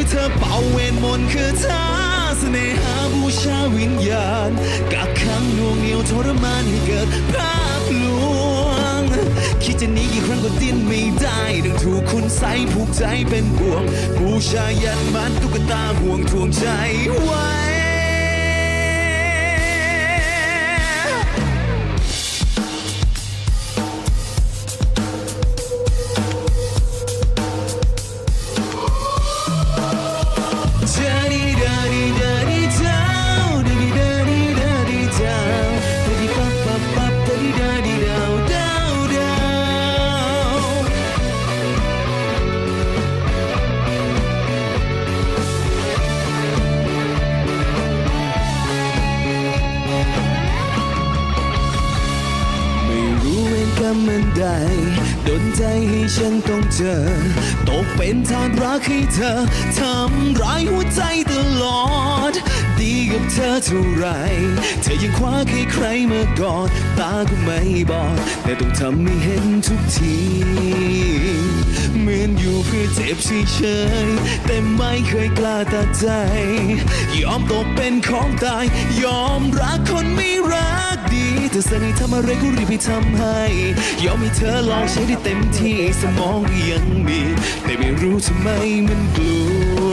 ือเธอเป่าเวทมนต์คือเธอเสน่หาบูชาวิญญาณกักขังนวงเหนียวทรมานให้เกิดภาพลวง คิดจะหนีกี่ครั้งก็ดิ้นไม่ได้ดังถูกคุณใส่ผูกใจเป็นบ่วง บูชายันมันตุ๊กตาห่วงทวงใจไว้ เมมันใดดนใจให้ฉันต้องเจอ ตกเป็นทานรักให้เธอ ทำร้ายหัวใจตลอด ดีกับเธอเท่าไร เธอยังคว้าใครใครมากอด ตาก็ไม่บอด แต่ต้องทำให้เห็นทุกที เหมือนอยู่เพื่อเจ็บเฉยๆแต่ไม่เคยกล้าตัดใจ ยอมตกเป็นของตาย ยอมรักคนไม่รัก เธอสั่งให้ทำอะไรก็รีบไปทำให้ ยอมให้เธอลองใช้ได้เต็มที่สมองก็ยังมี แต่ไม่รู้ทำไมมันกลัว